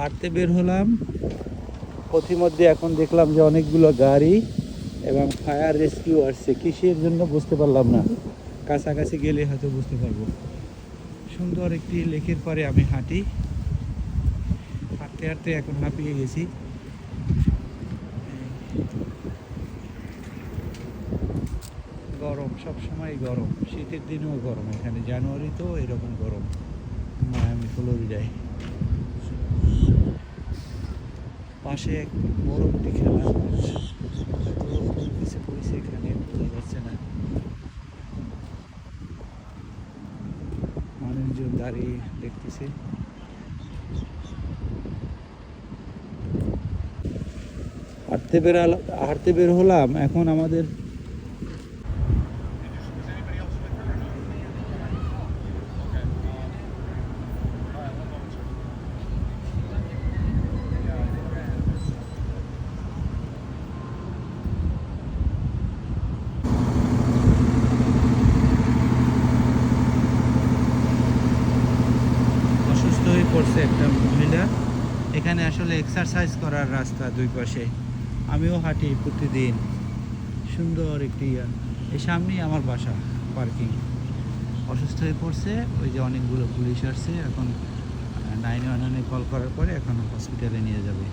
হাঁটতে বের হলাম। পথিমধ্যে এখন দেখলাম যে অনেকগুলো গাড়ি এবং ফায়ার রেস্কিউ আসছে। কিসের জন্য বুঝতে পারলাম না। কাছাকাছি গেলে হয়তো বুঝতে পারব। সুন্দর একটি লেকের পরে আমি হাঁটি। হাঁটতে হাঁটতে এখন হাঁপিয়ে গেছি। গরম সব সময় গরম। শীতের দিনেও গরম। এখানে জানুয়ারি তো এরকম গরম। মায়ামি, ফ্লোরিডায়। পাশে এক একটি খেলা হচ্ছে। কিছু পড়েছে এখানে, বোঝা যাচ্ছে না। মানুষজন দাঁড়িয়ে দেখতেছে। হাঁটতে বের হাঁটতে বের হলাম, এখন আমাদের পড়ছে একটা মহিলা। এখানে আসলে এক্সারসাইজ করার রাস্তা দুই পাশে। আমিও হাঁটি প্রতিদিন। সুন্দর একটি। এই সামনেই আমার বাসা পার্কিং অসুস্থ হয়ে পড়ছে, ওই যে অনেকগুলো পুলিশ আসছে। এখন নাইন ওয়ান ওয়ানে কল করার পরে এখন হসপিটালে নিয়ে যাবে।